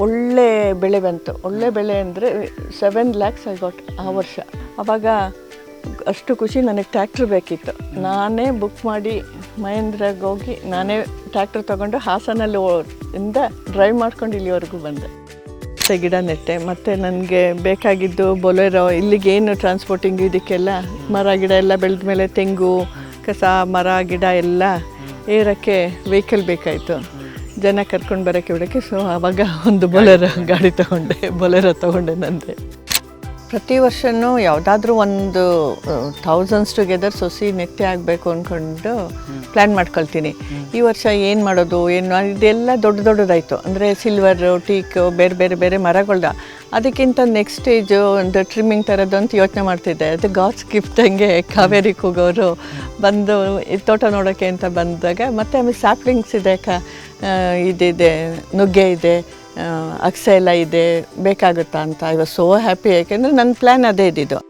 ಒಳ್ಳೆ ಬೆಳೆ ಬಂತು. ಒಳ್ಳೆ ಬೆಳೆ ಅಂದರೆ ಸೆವೆನ್ ಲ್ಯಾಕ್ಸ್ ಐ ಗಾಟ್ ಆ ವರ್ಷ. ಆವಾಗ ಅಷ್ಟು ಖುಷಿ ನನಗೆ ಟ್ಯಾಕ್ಟ್ರ್ ಬೇಕಿತ್ತು. ನಾನೇ ಬುಕ್ ಮಾಡಿ ಮಹೇಂದ್ರಾಗ ಹೋಗಿ ನಾನೇ ಟ್ಯಾಕ್ಟ್ರ್ ತೊಗೊಂಡು ಹಾಸನಲ್ಲಿ ಇಂದ ಡ್ರೈವ್ ಮಾಡ್ಕೊಂಡು ಇಲ್ಲಿವರೆಗೂ ಬಂದೆ. ಮತ್ತೆ ಗಿಡ ನೆಟ್ಟೆ. ಮತ್ತು ನನಗೆ ಬೇಕಾಗಿದ್ದು ಬೊಲೆರೋ ಇಲ್ಲಿಗೆ ಏನು ಟ್ರಾನ್ಸ್ಪೋರ್ಟಿಂಗ್ ಇದಕ್ಕೆಲ್ಲ ಮರ, ಗಿಡ ಎಲ್ಲ ಬೆಳೆದ ಮೇಲೆ ತೆಂಗು, ಕಸ, ಮರ, ಗಿಡ ಎಲ್ಲ ಏರಕ್ಕೆ ವೆಹಿಕಲ್ ಬೇಕಾಯಿತು. ಜನ ಕರ್ಕೊಂಡು ಬರೋಕ್ಕೆ ಬಿಡೋಕ್ಕೆ ಸೊ ಆವಾಗ ಒಂದು ಬೊಲೆರ ಗಾಡಿ ತೊಗೊಂಡೆ ಬೊಲೆರೋ ತಗೊಂಡೆ ನಂದೆ. ಪ್ರತಿ ವರ್ಷನೂ ಯಾವುದಾದ್ರೂ ಒಂದು ಥೌಸಂಡ್ಸ್ ಟುಗೆದರ್ ಸೊಸಿ ನೆತ್ತೆ ಆಗಬೇಕು ಅಂದ್ಕೊಂಡು ಪ್ಲ್ಯಾನ್ ಮಾಡ್ಕೊಳ್ತೀನಿ. ಈ ವರ್ಷ ಏನು ಮಾಡೋದು ಏನು ಇದೆಲ್ಲ ದೊಡ್ಡ ದೊಡ್ಡದಾಯಿತು. ಅಂದರೆ ಸಿಲ್ವರು ಟೀಕು ಬೇರೆ ಬೇರೆ ಬೇರೆ ಮರಗಳ್ದ. ಅದಕ್ಕಿಂತ ನೆಕ್ಸ್ಟ್ ಸ್ಟೇಜು ಒಂದು ಟ್ರಿಮ್ಮಿಂಗ್ ಥರದ್ದು ಅಂತ ಯೋಚನೆ ಮಾಡ್ತಿದ್ದೆ. ಅದು ಗಾಡ್ಸ್ ಗಿಫ್ಟ್ ಹಂಗೆ ಕಾವೇರಿ ಕೂಗೋರು ಬಂದು ಈ ತೋಟ ನೋಡೋಕ್ಕೆ ಅಂತ ಬಂದಾಗ ಮತ್ತೆ ಆಮೇಲೆ ಸ್ಯಾಪ್ಲಿಂಗ್ಸ್ ಇದೆ ಕ ಇದಿದೆ ನುಗ್ಗೆ ಇದೆ. ಅಕ್ಸೆ ಎಲ್ಲ ಇದೆ ಬೇಕಾಗುತ್ತಾ ಅಂತ. ಐ ವಾಸ್ ಸೋ ಹ್ಯಾಪಿ ಯಾಕೆಂದರೆ ನನ್ನ ಪ್ಲ್ಯಾನ್ ಅದೇ ಇದ್ದಿದ್ದು.